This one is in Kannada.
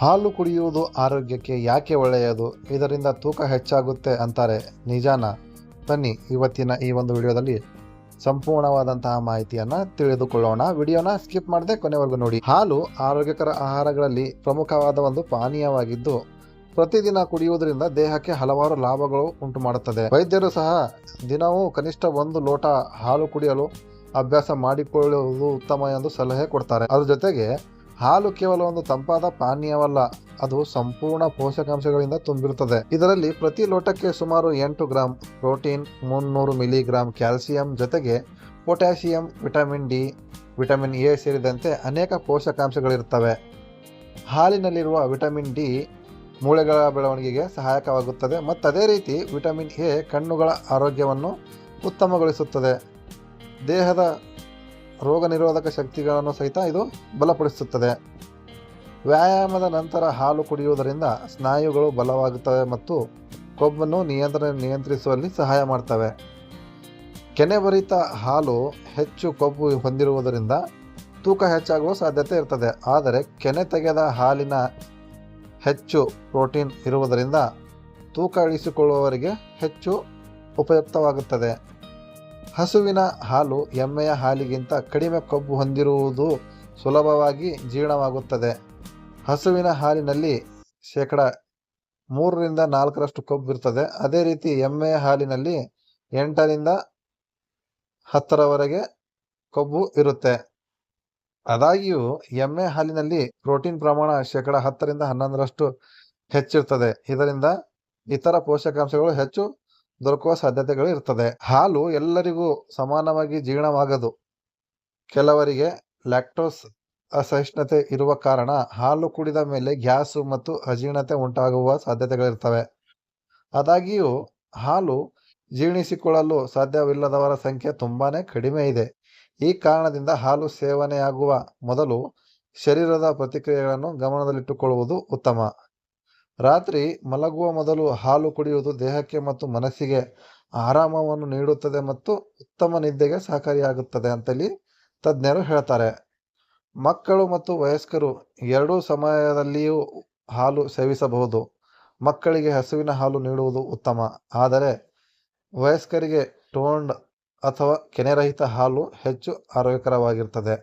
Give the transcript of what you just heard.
ಹಾಲು ಕುಡಿಯುವುದು ಆರೋಗ್ಯಕ್ಕೆ ಯಾಕೆ ಒಳ್ಳೆಯದು? ಇದರಿಂದ ತೂಕ ಹೆಚ್ಚಾಗುತ್ತೆ ಅಂತಾರೆ ನಿಜಾನ. ಬನ್ನಿ ಇವತ್ತಿನ ಈ ಒಂದು ವಿಡಿಯೋದಲ್ಲಿ ಸಂಪೂರ್ಣವಾದಂತಹ ಮಾಹಿತಿಯನ್ನು ತಿಳಿದುಕೊಳ್ಳೋಣ. ವಿಡಿಯೋನ ಸ್ಕಿಪ್ ಮಾಡದೆ ಕೊನೆವರೆಗೂ ನೋಡಿ. ಹಾಲು ಆರೋಗ್ಯಕರ ಆಹಾರಗಳಲ್ಲಿ ಪ್ರಮುಖವಾದ ಒಂದು ಪಾನೀಯವಾಗಿದ್ದು, ಪ್ರತಿದಿನ ಕುಡಿಯುವುದರಿಂದ ದೇಹಕ್ಕೆ ಹಲವಾರು ಲಾಭಗಳು ಉಂಟು ಮಾಡುತ್ತದೆ ವೈದ್ಯರು ಸಹ ದಿನವೂ ಕನಿಷ್ಠ ಒಂದು ಲೋಟ ಹಾಲು ಕುಡಿಯಲು ಅಭ್ಯಾಸ ಮಾಡಿಕೊಳ್ಳುವುದು ಉತ್ತಮ ಎಂದು ಸಲಹೆ ಕೊಡ್ತಾರೆ. ಅದರ ಜೊತೆಗೆ ಹಾಲು ಕೇವಲ ಒಂದು ತಂಪಾದ ಪಾನೀಯವಲ್ಲ, ಅದು ಸಂಪೂರ್ಣ ಪೋಷಕಾಂಶಗಳಿಂದ ತುಂಬಿರುತ್ತದೆ. ಇದರಲ್ಲಿ ಪ್ರತಿ ಲೋಟಕ್ಕೆ ಸುಮಾರು ಎಂಟು ಗ್ರಾಂ ಪ್ರೋಟೀನ್, ಮುನ್ನೂರು ಮಿಲಿಗ್ರಾಂ ಕ್ಯಾಲ್ಸಿಯಂ ಜೊತೆಗೆ potassium vitamin D, vitamin A ಸೇರಿದಂತೆ ಅನೇಕ ಪೋಷಕಾಂಶಗಳಿರುತ್ತವೆ. ಹಾಲಿನಲ್ಲಿರುವ ವಿಟಮಿನ್ ಡಿ ಮೂಳೆಗಳ ಬೆಳವಣಿಗೆಗೆ ಸಹಾಯಕವಾಗುತ್ತದೆ ಮತ್ತು ಅದೇ ರೀತಿ ವಿಟಮಿನ್ ಎ ಕಣ್ಣುಗಳ ಆರೋಗ್ಯವನ್ನು ಉತ್ತಮಗೊಳಿಸುತ್ತದೆ. ದೇಹದ ರೋಗ ನಿರೋಧಕ ಶಕ್ತಿಗಳನ್ನು ಸಹಿತ ಇದು ಬಲಪಡಿಸುತ್ತದೆ. ವ್ಯಾಯಾಮದ ನಂತರ ಹಾಲು ಕುಡಿಯುವುದರಿಂದ ಸ್ನಾಯುಗಳು ಬಲವಾಗುತ್ತವೆ ಮತ್ತು ಕೊಬ್ಬನ್ನು ನಿಯಂತ್ರಣ ನಿಯಂತ್ರಿಸುವಲ್ಲಿ ಸಹಾಯ ಮಾಡ್ತವೆ. ಕೆನೆಭರಿತ ಹಾಲು ಹೆಚ್ಚು ಕೊಬ್ಬು ಹೊಂದಿರುವುದರಿಂದ ತೂಕ ಹೆಚ್ಚಾಗುವ ಸಾಧ್ಯತೆ ಇರ್ತದೆ. ಆದರೆ ಕೆನೆ ತೆಗೆದ ಹಾಲಿನ ಹೆಚ್ಚು ಪ್ರೋಟೀನ್ ಇರುವುದರಿಂದ ತೂಕ ಇಳಿಸಿಕೊಳ್ಳುವವರಿಗೆ ಹೆಚ್ಚು ಉಪಯುಕ್ತವಾಗುತ್ತದೆ. ಹಸುವಿನ ಹಾಲು ಎಮ್ಮೆಯ ಹಾಲಿಗಿಂತ ಕಡಿಮೆ ಕೊಬ್ಬು ಹೊಂದಿರುವುದು ಸುಲಭವಾಗಿ ಜೀರ್ಣವಾಗುತ್ತದೆ. ಹಸುವಿನ ಹಾಲಿನಲ್ಲಿ ಶೇಕಡ ಮೂರರಿಂದ ನಾಲ್ಕರಷ್ಟು ಕೊಬ್ಬು ಇರ್ತದೆ ಅದೇ ರೀತಿ ಎಮ್ಮೆಯ ಹಾಲಿನಲ್ಲಿ ಎಂಟರಿಂದ ಹತ್ತರವರೆಗೆ ಕೊಬ್ಬು ಇರುತ್ತೆ. ಆದಾಗ್ಯೂ, ಎಮ್ಮೆ ಹಾಲಿನಲ್ಲಿ ಪ್ರೋಟೀನ್ ಪ್ರಮಾಣ ಶೇಕಡ ಹತ್ತರಿಂದ ಹನ್ನೊಂದರಷ್ಟು ಹೆಚ್ಚಿರ್ತದೆ. ಇದರಿಂದ ಇತರ ಪೋಷಕಾಂಶಗಳು ಹೆಚ್ಚು ದೊರಕುವ ಸಾಧ್ಯತೆಗಳು ಇರ್ತದೆ. ಹಾಲು ಎಲ್ಲರಿಗೂ ಸಮಾನವಾಗಿ ಜೀರ್ಣವಾಗದು. ಕೆಲವರಿಗೆ ಲ್ಯಾಕ್ಟೋಸ್ ಅಸಹಿಷ್ಣುತೆ ಇರುವ ಕಾರಣ ಹಾಲು ಕುಡಿದ ಮೇಲೆ ಗ್ಯಾಸು ಮತ್ತು ಅಜೀರ್ಣತೆ ಉಂಟಾಗುವ ಸಾಧ್ಯತೆಗಳಿರ್ತವೆ. ಆದಾಗಿಯೂ, ಹಾಲು ಜೀರ್ಣಿಸಿಕೊಳ್ಳಲು ಸಾಧ್ಯವಿಲ್ಲದವರ ಸಂಖ್ಯೆ ತುಂಬಾ ಕಡಿಮೆ ಇದೆ. ಈ ಕಾರಣದಿಂದ ಹಾಲು ಸೇವನೆಯಾಗುವ ಮೊದಲು ಶರೀರದ ಪ್ರತಿಕ್ರಿಯೆಗಳನ್ನು ಗಮನದಲ್ಲಿಟ್ಟುಕೊಳ್ಳುವುದು ಉತ್ತಮ. ರಾತ್ರಿ ಮಲಗುವ ಮೊದಲು ಹಾಲು ಕುಡಿಯುವುದು ದೇಹಕ್ಕೆ ಮತ್ತು ಮನಸ್ಸಿಗೆ ಆರಾಮವನ್ನು ನೀಡುತ್ತದೆ ಮತ್ತು ಉತ್ತಮ ನಿದ್ದೆಗೆ ಸಹಕಾರಿಯಾಗುತ್ತದೆ ಅಂತೇಳಿ ತಜ್ಞರು ಹೇಳ್ತಾರೆ. ಮಕ್ಕಳು ಮತ್ತು ವಯಸ್ಕರು ಎರಡೂ ಸಮಯದಲ್ಲಿಯೂ ಹಾಲು ಸೇವಿಸಬಹುದು. ಮಕ್ಕಳಿಗೆ ಹಸುವಿನ ಹಾಲು ನೀಡುವುದು ಉತ್ತಮ. ಆದರೆ ವಯಸ್ಕರಿಗೆ ಟೋಂಡ್ ಅಥವಾ ಕೆನೆರಹಿತ ಹಾಲು ಹೆಚ್ಚು ಆರೋಗ್ಯಕರವಾಗಿರ್ತದೆ